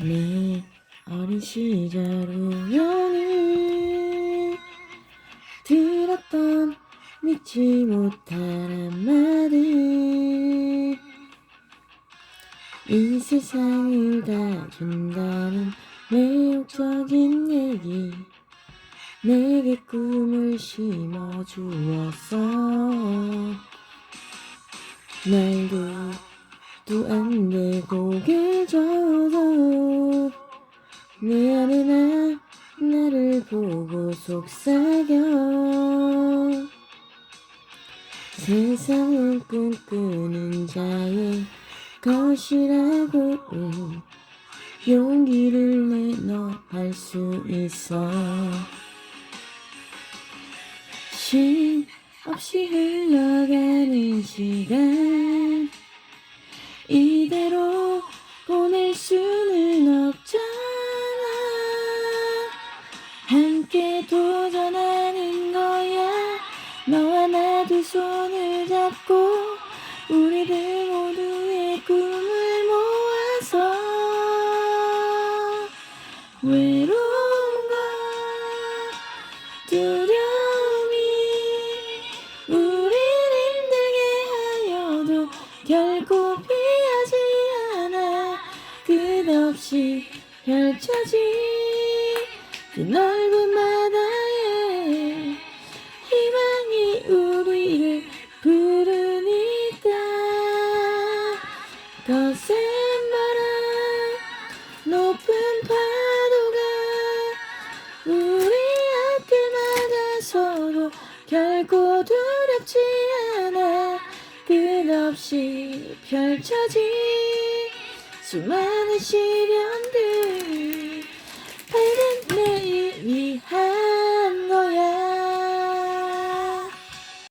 내 어린 시절 우연히 들었던 믿지 못할 한마디 이 세상을 다 준다는 매혹적인 얘기 내게 꿈을 심어 주었어 말도 돼 고개 내 안에 나 나를 보고 속삭여 세상은 꿈꾸는 자의 것이라고 용기를 내 너 할 수 있어 쉼 없이 흘러가는 시간 이대로 보낼 수는 없잖아. 함께 도전하는 거야. 너와 나 두 손을 잡고 우리들 모두의 꿈을 모아서. 외 결코 피하지 않아. 끝없이 펼쳐진 그 넓은 바다에 희망이 우리를 부르니까. 거센 바람 높은 파도가 우리 앞을 막아서도 결코 두렵지 않아 끝없이 펼쳐진 수많은 시련들